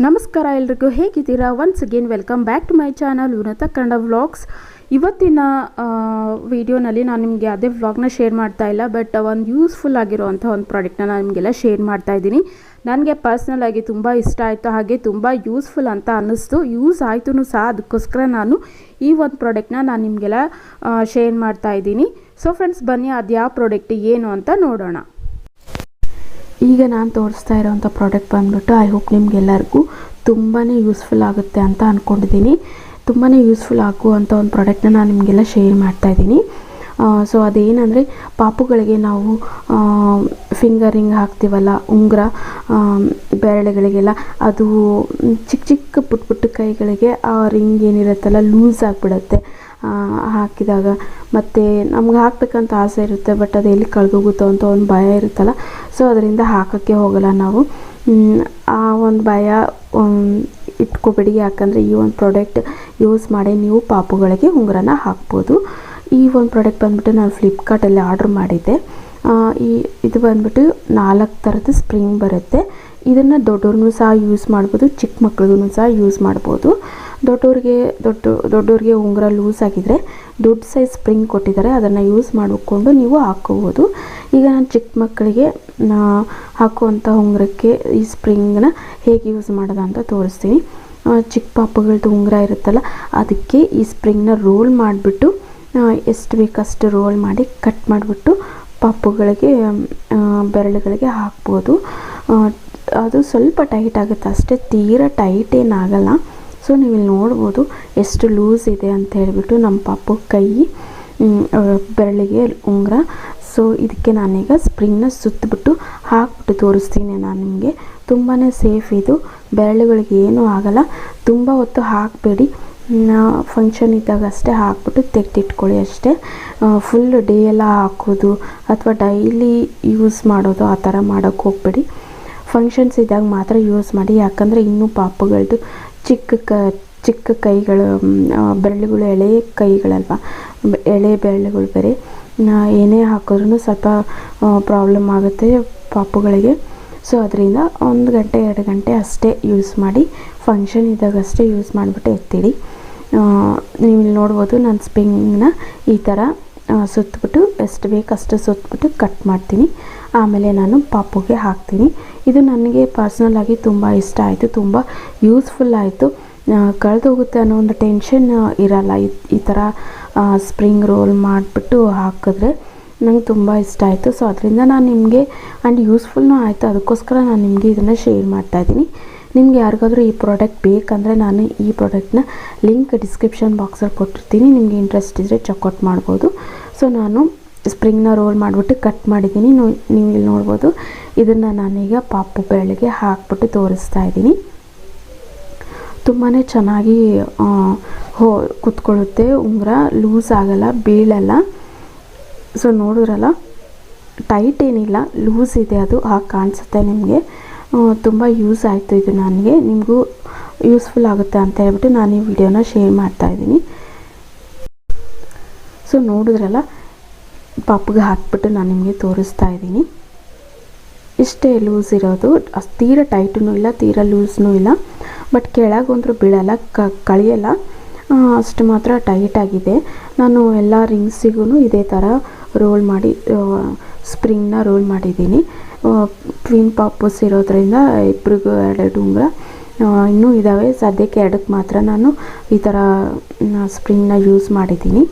ನಮಸ್ಕಾರ ಎಲ್ರಿಗೂ, ಹೇಗಿದ್ದೀರಾ? Once again welcome back to my channel Unnata Kannada vlogs ಇವತ್ತಿನ ವಿಡಿಯೋನಲ್ಲಿ ನಾನು ನಿಮಗೆ ಅದೇ ವ್ಲಾಗ್ನ ಶೇರ್ ಮಾಡ್ತಾ ಇಲ್ಲ ಬಟ್ ಒಂದು ಯೂಸ್ಫುಲ್ ಆಗಿರೋವಂಥ ಒಂದು ಪ್ರಾಡಕ್ಟ್ನ ನಾನು ನಿಮಗೆಲ್ಲ ಶೇರ್ ಮಾಡ್ತಾ ಇದ್ದೀನಿ. ನನಗೆ ಪರ್ಸ್ನಲ್ ಆಗಿ ತುಂಬ ಇಷ್ಟ ಆಯಿತು, ಹಾಗೆ ತುಂಬ ಯೂಸ್ಫುಲ್ ಅಂತ ಅನ್ನಿಸ್ತು. ಯೂಸ್ ಆಯಿತು ಸಹ ಅದಕ್ಕೋಸ್ಕರ ನಾನು ಈ ಒಂದು ಪ್ರಾಡಕ್ಟ್ನ ನಾನು ನಿಮಗೆಲ್ಲ ಶೇರ್ ಮಾಡ್ತಾ ಇದ್ದೀನಿ. ಸೊ ಫ್ರೆಂಡ್ಸ್ ಬನ್ನಿ ಅದು ಯಾವ ಪ್ರಾಡಕ್ಟ್ ಏನು ಅಂತ ನೋಡೋಣ. ಈಗ ನಾನು ತೋರಿಸ್ತಾ ಇರೋವಂಥ ಪ್ರಾಡಕ್ಟ್ ಬಂದುಬಿಟ್ಟು ಐ ಹೋಪ್ ನಿಮಗೆಲ್ಲರಿಗೂ ತುಂಬಾ ಯೂಸ್ಫುಲ್ ಆಗುತ್ತೆ ಅಂತ ಅಂದ್ಕೊಂಡಿದ್ದೀನಿ ತುಂಬಾ ಯೂಸ್ಫುಲ್ ಆಗುವಂಥ ಒಂದು ಪ್ರಾಡಕ್ಟ್ನ ನಾನು ನಿಮಗೆಲ್ಲ ಶೇರ್ ಮಾಡ್ತಾ ಇದ್ದೀನಿ. ಸೊ ಅದೇನಂದರೆ, ಪಾಪುಗಳಿಗೆ ನಾವು ಫಿಂಗರಿಂಗ್ ಹಾಕ್ತೀವಲ್ಲ, ಉಂಗುರ ಬೆರಳುಗಳಿಗೆಲ್ಲ, ಅದು ಚಿಕ್ಕ ಚಿಕ್ಕ ಪುಟ್ಟ ಪುಟ್ಟ ಕೈಗಳಿಗೆ ಆ ರಿಂಗ್ ಏನಿರುತ್ತಲ್ಲ ಲೂಸ್ ಆಗಿಬಿಡುತ್ತೆ. ಹಾಕಿದಾಗ. ಮತ್ತು ನಮ್ಗೆ ಹಾಕಬೇಕಂತ ಆಸೆ ಇರುತ್ತೆ ಬಟ್ ಅದು ಎಲ್ಲಿ ಕಳೆದೋಗುತ್ತೋ ಅಂತ ಒಂದು ಭಯ ಇರುತ್ತಲ್ಲ. ಸೊ ಅದರಿಂದ ಹಾಕೋಕ್ಕೆ ಹೋಗಲ್ಲ ನಾವು. ಆ ಒಂದು ಭಯ ಇಟ್ಕೋಬೇಡಿ. ಯಾಕಂದರೆ ಈ ಒಂದು ಪ್ರಾಡಕ್ಟ್ ಯೂಸ್ ಮಾಡಿ ನೀವು ಪಾಪುಗಳಿಗೆ ಉಂಗುರನ ಹಾಕ್ಬೋದು. ಈ ಒಂದು ಪ್ರಾಡಕ್ಟ್ ಬಂದ್ಬಿಟ್ಟು ನಾನು ಫ್ಲಿಪ್ಕಾರ್ಟಲ್ಲಿ ಆರ್ಡ್ರ್ ಮಾಡಿದ್ದೆ. ಈ, ಇದು ಬಂದ್ಬಿಟ್ಟು ನಾಲ್ಕು ಥರದ ಸ್ಪ್ರಿಂಗ್ ಬರುತ್ತೆ. ಇದನ್ನು ದೊಡ್ಡವ್ರಿಗೂ ಸಹ ಯೂಸ್ ಮಾಡ್ಬೋದು, ಚಿಕ್ಕ ಮಕ್ಳಿಗೂ ಸಹ ಯೂಸ್ ಮಾಡ್ಬೋದು. ದೊಡ್ಡವ್ರಿಗೆ ದೊಡ್ಡ ದೊಡ್ಡವ್ರಿಗೆ ಉಂಗುರ ಲೂಸ್ ಆಗಿದ್ದರೆ ದೊಡ್ಡ ಸೈಜ್ ಸ್ಪ್ರಿಂಗ್ ಕೊಟ್ಟಿದ್ದಾರೆ, ಅದನ್ನು ಯೂಸ್ ಮಾಡಿಕೊಂಡು ನೀವು ಹಾಕ್ಕೋಬೋದು ಈಗ ನಾನು ಚಿಕ್ಕ ಮಕ್ಕಳಿಗೆ ಹಾಕುವಂಥ ಉಂಗುರಕ್ಕೆ ಈ ಸ್ಪ್ರಿಂಗ್ನ ಹೇಗೆ ಯೂಸ್ ಮಾಡೋದು ಅಂತ ತೋರಿಸ್ತೀನಿ. ಚಿಕ್ಕ ಪಾಪಗಳದ್ದು ಉಂಗುರ ಇರುತ್ತಲ್ಲ, ಅದಕ್ಕೆ ಈ ಸ್ಪ್ರಿಂಗ್ನ ರೋಲ್ ಮಾಡಿಬಿಟ್ಟು ಎಷ್ಟು ಬೇಕಷ್ಟು ರೋಲ್ ಮಾಡಿ ಕಟ್ ಮಾಡಿಬಿಟ್ಟು ಪಾಪುಗಳಿಗೆ ಬೆರಳುಗಳಿಗೆ ಹಾಕ್ಬೋದು. ಅದು ಸ್ವಲ್ಪ ಟೈಟ್ ಆಗುತ್ತೆ, ಅಷ್ಟೇ ತೀರಾ ಟೈಟ್ ಏನಾಗಲ್ಲ ಸೊ ನೀವು ಇಲ್ಲಿ ನೋಡ್ಬೋದು ಎಷ್ಟು ಲೂಸ್ ಇದೆ ಅಂತ ಹೇಳಿಬಿಟ್ಟು ನಮ್ಮ ಪಾಪು ಕೈ ಬೆರಳಿಗೆ ಉಂಗುರ. ಸೊ ಇದಕ್ಕೆ ನಾನೀಗ ಸ್ಪ್ರಿಂಗ್ನ ಸುತ್ತಬಿಟ್ಟು ಹಾಕ್ಬಿಟ್ಟು ತೋರಿಸ್ತೀನಿ ನಾನು ನಿಮಗೆ. ತುಂಬಾ ಸೇಫ್ ಇದು. ಬೆರಳುಗಳಿಗೆ ಏನೂ ಆಗಲ್ಲ. ತುಂಬ ಹೊತ್ತು ಹಾಕಬೇಡಿ. ಫಂಕ್ಷನ್ ಇದ್ದಾಗ ಅಷ್ಟೇ ಹಾಕ್ಬಿಟ್ಟು ತೆಗೆದಿಟ್ಕೊಳ್ಳಿ ಅಷ್ಟೇ. ಫುಲ್ ಡೇ ಎಲ್ಲ ಹಾಕೋದು ಅಥವಾ ಡೈಲಿ ಯೂಸ್ ಮಾಡೋದು ಆ ಥರ ಮಾಡೋಕ್ಕೆ ಹೋಗಬೇಡಿ. ಫಂಕ್ಷನ್ಸ್ ಇದ್ದಾಗ ಮಾತ್ರ ಯೂಸ್ ಮಾಡಿ. ಯಾಕಂದರೆ ಇನ್ನೂ ಪಾಪುಗಳದ್ದು ಚಿಕ್ಕ ಕ, ಚಿಕ್ಕ ಕೈಗಳು ಬೆರಳುಗಳು, ಎಳೆ ಕೈಗಳಲ್ವ? ಎಳೆ ಬೆರಳುಗಳು ಬೇರೆ. ಏನೇ ಹಾಕಿದ್ರೂ ಸ್ವಲ್ಪ ಪ್ರಾಬ್ಲಮ್ ಆಗುತ್ತೆ ಪಾಪುಗಳಿಗೆ. ಸೊ ಅದರಿಂದ ಒಂದು ಗಂಟೆ, ಎರಡು ಗಂಟೆ ಅಷ್ಟೇ ಯೂಸ್ ಮಾಡಿ ಫಂಕ್ಷನ್ ಇದ್ದಾಗ ಅಷ್ಟೇ ಯೂಸ್ ಮಾಡಿಬಿಟ್ಟು ಎತ್ತಿಡಿ. ನೀವು ಇಲ್ಲಿ ನೋಡ್ಬೋದು ನಾನು ಸ್ಪಿಂಗ್ನ ಈ ಥರ ಸುತ್ತಬಿಟ್ಟು ಎಷ್ಟು ಬೇಕು ಅಷ್ಟು ಸುತ್ತಬಿಟ್ಟು ಕಟ್ ಮಾಡ್ತೀನಿ. ಆಮೇಲೆ ನಾನು ಪಾಪುಗೆ ಹಾಕ್ತೀನಿ. ಇದು ನನಗೆ ಪರ್ಸ್ನಲಾಗಿ ತುಂಬ ಇಷ್ಟ ಆಯಿತು, ತುಂಬ ಯೂಸ್ಫುಲ್ ಆಯಿತು. ಕಳೆದೋಗುತ್ತೆ ಅನ್ನೋ ಒಂದು ಟೆನ್ಷನ್ ಇರಲ್ಲ. ಈ ಥರ ಸ್ಪ್ರಿಂಗ್ ರೋಲ್ ಮಾಡಿಬಿಟ್ಟು ಹಾಕಿದ್ರೆ ನಂಗೆ ತುಂಬ ಇಷ್ಟ ಆಯಿತು. ಸೊ ಅದರಿಂದ ನಾನು ನಿಮಗೆ ಆ್ಯಂಡ್ ಯೂಸ್ಫುಲ್ನೂ ಆಯಿತು. ಅದಕ್ಕೋಸ್ಕರ ನಾನು ನಿಮಗೆ ಇದನ್ನು ಶೇರ್ ಮಾಡ್ತಾಯಿದ್ದೀನಿ ನಿಮ್ಗೆ ಯಾರಿಗಾದರೂ ಈ ಪ್ರಾಡಕ್ಟ್ ಬೇಕಂದರೆ ನಾನು ಈ ಪ್ರಾಡಕ್ಟ್ನ ಲಿಂಕ್ ಡಿಸ್ಕ್ರಿಪ್ಷನ್ ಬಾಕ್ಸಲ್ಲಿ ಕೊಟ್ಟಿರ್ತೀನಿ. ನಿಮಗೆ ಇಂಟ್ರೆಸ್ಟ್ ಇದ್ದರೆ ಚೆಕ್ಔಟ್ ಮಾಡ್ಬೋದು. ಸೊ ನಾನು ಸ್ಪ್ರಿಂಗ್ನ ರೋಲ್ ಮಾಡಿಬಿಟ್ಟು ಕಟ್ ಮಾಡಿದ್ದೀನಿ. ನೀವು ಇಲ್ಲಿ ನೋಡ್ಬೋದು. ಇದನ್ನು ನಾನೀಗ ಪಾಪು ಬೆರಳಿಗೆ ಹಾಕ್ಬಿಟ್ಟು ತೋರಿಸ್ತಾ ಇದ್ದೀನಿ. ತುಂಬಾ ಚೆನ್ನಾಗಿ ಹೋ, ಕುತ್ಕೊಳ್ಳುತ್ತೆ. ಉಂಗುರ ಲೂಸ್ ಆಗಲ್ಲ, ಬೀಳಲ್ಲ. ಸೊ ನೋಡಿದ್ರಲ್ಲ? ಟೈಟ್ ಏನಿಲ್ಲ, ಲೂಸ್ ಇದೆ ಅದು ಹಾಗೆ ಕಾಣಿಸುತ್ತೆ ನಿಮಗೆ. ತುಂಬ ಯೂಸ್ ಆಯಿತು ಇದು ನನಗೆ. ನಿಮಗೂ ಯೂಸ್ಫುಲ್ ಆಗುತ್ತೆ ಅಂತ ಹೇಳ್ಬಿಟ್ಟು ನಾನು ಈ ವಿಡಿಯೋನ ಶೇರ್ ಮಾಡ್ತಾಯಿದ್ದೀನಿ ಸೊ ನೋಡಿದ್ರಲ್ಲ? ಪಾಪಗೆ ಹಾಕ್ಬಿಟ್ಟು ನಾನು ನಿಮಗೆ ತೋರಿಸ್ತಾ ಇದ್ದೀನಿ. ಇಷ್ಟೇ ಲೂಸ್ ಇರೋದು. ಅಷ್ಟು ತೀರ ಟೈಟೂ ಇಲ್ಲ, ತೀರ ಲೂಸ್ನೂ ಇಲ್ಲ. ಬಟ್ ಕೆಳಗಂದ್ರೂ ಬೀಳಲ್ಲ, ಕ, ಕಳಿಯಲ್ಲ. ಅಷ್ಟು ಮಾತ್ರ ಟೈಟಾಗಿದೆ ನಾನು ಎಲ್ಲ ರಿಂಗ್ಸಿಗೂ ಇದೇ ಥರ ರೋಲ್ ಮಾಡಿ ಸ್ಪ್ರಿಂಗ್ನ ರೋಲ್ ಮಾಡಿದ್ದೀನಿ. ಟ್ವಿನ್ ಪಾಪಸ್ ಇರೋದ್ರಿಂದ ಇಬ್ರಿಗೂ ಎರಡು ಉಂಗುರ. ಇನ್ನೂ ಇದ್ದಾವೆ ಸದ್ಯಕ್ಕೆ ಎರಡಕ್ಕೆ ಮಾತ್ರ ನಾನು ಈ ಥರ ಸ್ಪ್ರಿಂಗ್ನ ಯೂಸ್ ಮಾಡಿದ್ದೀನಿ.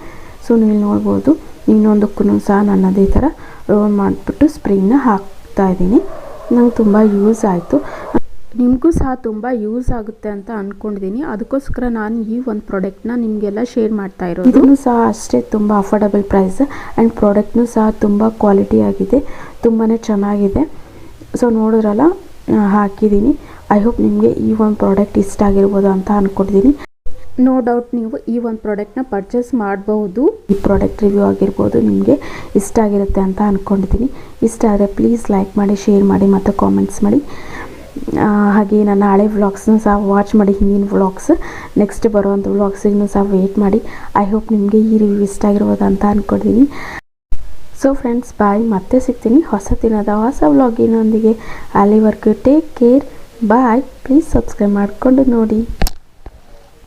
ಸೊ ನೀವು ನೋಡ್ಬೋದು ಇನ್ನೊಂದಕ್ಕೂ ಸಹ ನಾನು ಅದೇ ಥರ ರೋಲ್ ಮಾಡಿಬಿಟ್ಟು ಸ್ಪ್ರಿಂಗ್ನ ಹಾಕ್ತಾ ಇದ್ದೀನಿ. ನಂಗೆ ತುಂಬ ಯೂಸ್ ಆಯಿತು. ನಿಮಗೂ ಸಹ ತುಂಬ ಯೂಸ್ ಆಗುತ್ತೆ ಅಂತ ಅಂದ್ಕೊಂಡಿದ್ದೀನಿ ಅದಕ್ಕೋಸ್ಕರ ನಾನು ಈ ಒಂದು ಪ್ರಾಡಕ್ಟ್ನ ನಿಮಗೆಲ್ಲ ಶೇರ್ ಮಾಡ್ತಾ ಇರೋದು. ಇದನ್ನು ಸಹ ಅಷ್ಟೇ ತುಂಬ ಅಫೋರ್ಡಬಲ್ ಪ್ರೈಸ್ ಆ್ಯಂಡ್ ಪ್ರಾಡಕ್ಟ್ನು ಸಹ ತುಂಬ ಕ್ವಾಲಿಟಿ ಆಗಿದೆ. ತುಂಬಾ ಚೆನ್ನಾಗಿದೆ. ಸೊ ನೋಡಿದ್ರಲ್ಲ ಹಾಕಿದ್ದೀನಿ ಐ ಹೋಪ್ ನಿಮಗೆ ಈ ಒಂದು ಪ್ರಾಡಕ್ಟ್ ಇಷ್ಟ ಆಗಿರ್ಬೋದು ಅಂತ ಅಂದ್ಕೊಂಡಿದ್ದೀನಿ ನೋ ಡೌಟ್ ನೀವು ಈ ಒಂದು ಪ್ರಾಡಕ್ಟ್ನ ಪರ್ಚೇಸ್ ಮಾಡಬಹುದು. ಈ ಪ್ರಾಡಕ್ಟ್ ರಿವ್ಯೂ ಆಗಿರ್ಬೋದು, ನಿಮಗೆ ಇಷ್ಟ ಆಗಿರುತ್ತೆ ಅಂತ ಅಂದ್ಕೊಂಡಿದ್ದೀನಿ ಇಷ್ಟ ಆದರೆ ಪ್ಲೀಸ್ ಲೈಕ್ ಮಾಡಿ ಶೇರ್ ಮಾಡಿ ಮತ್ತು ಕಾಮೆಂಟ್ಸ್ ಮಾಡಿ. ಹಾಗೆ ನನ್ನ ಹಳೆ ವ್ಲಾಗ್ಸ್ನ ಸಹ ವಾಚ್ ಮಾಡಿ, ಹಿಂದಿನ ವ್ಲಾಗ್ಸ್ ನೆಕ್ಸ್ಟ್ ಬರುವಂಥ ವ್ಲಾಗ್ಸಿಗೂ ಸಹ ವೆಯ್ಟ್ ಮಾಡಿ. ಐ ಹೋಪ್ ನಿಮಗೆ ಈ ರಿವ್ಯೂ ಇಷ್ಟ ಆಗಿರ್ಬೋದು ಅಂತ ಅಂದ್ಕೊಂಡಿದ್ದೀನಿ ಸೊ ಫ್ರೆಂಡ್ಸ್ ಬಾಯ್ ಮತ್ತೆ ಸಿಗ್ತೀನಿ ಹೊಸ ದಿನದ ಹೊಸ ವ್ಲಾಗಿನೊಂದಿಗೆ ಅಲ್ಲಿವರೆಗೂ take care bye please subscribe ಮಾಡಿಕೊಂಡು ನೋಡಿ.